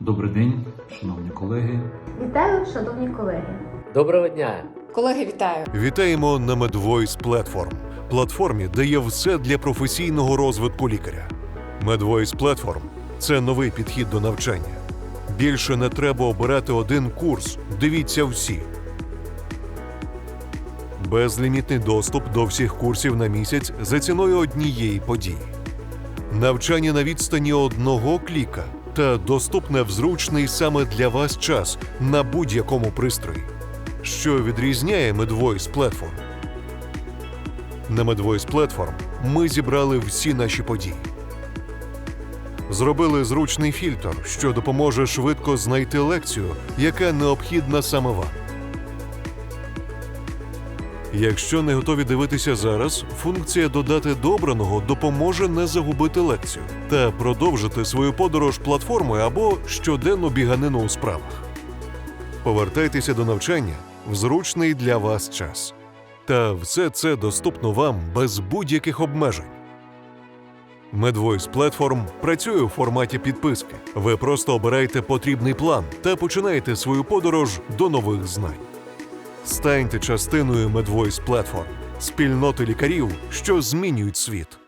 Добрий день, шановні колеги. Вітаю, шановні колеги. Доброго дня! Колеги, вітаю! Вітаємо на MedVoice Platform – платформі, де є все для професійного розвитку лікаря. MedVoice Platform – це новий підхід до навчання. Більше не треба обирати один курс. Дивіться всі. Безлімітний доступ до всіх курсів на місяць за ціною однієї події. Навчання на відстані одного кліка та доступне в зручний саме для вас час на будь-якому пристрої. Що відрізняє MedVoice Platform? На MedVoice Platform ми зібрали всі наші події. Зробили зручний фільтр, що допоможе швидко знайти лекцію, яка необхідна саме вам. Якщо не готові дивитися зараз, функція додати до обраного допоможе не загубити лекцію та продовжити свою подорож платформою або щоденну біганину у справах. Повертайтеся до навчання в зручний для вас час. Та все це доступно вам без будь-яких обмежень. MedVoice Platform працює у форматі підписки. Ви просто обираєте потрібний план та починаєте свою подорож до нових знань. Станьте частиною MedVoice Platform – спільноти лікарів, що змінюють світ.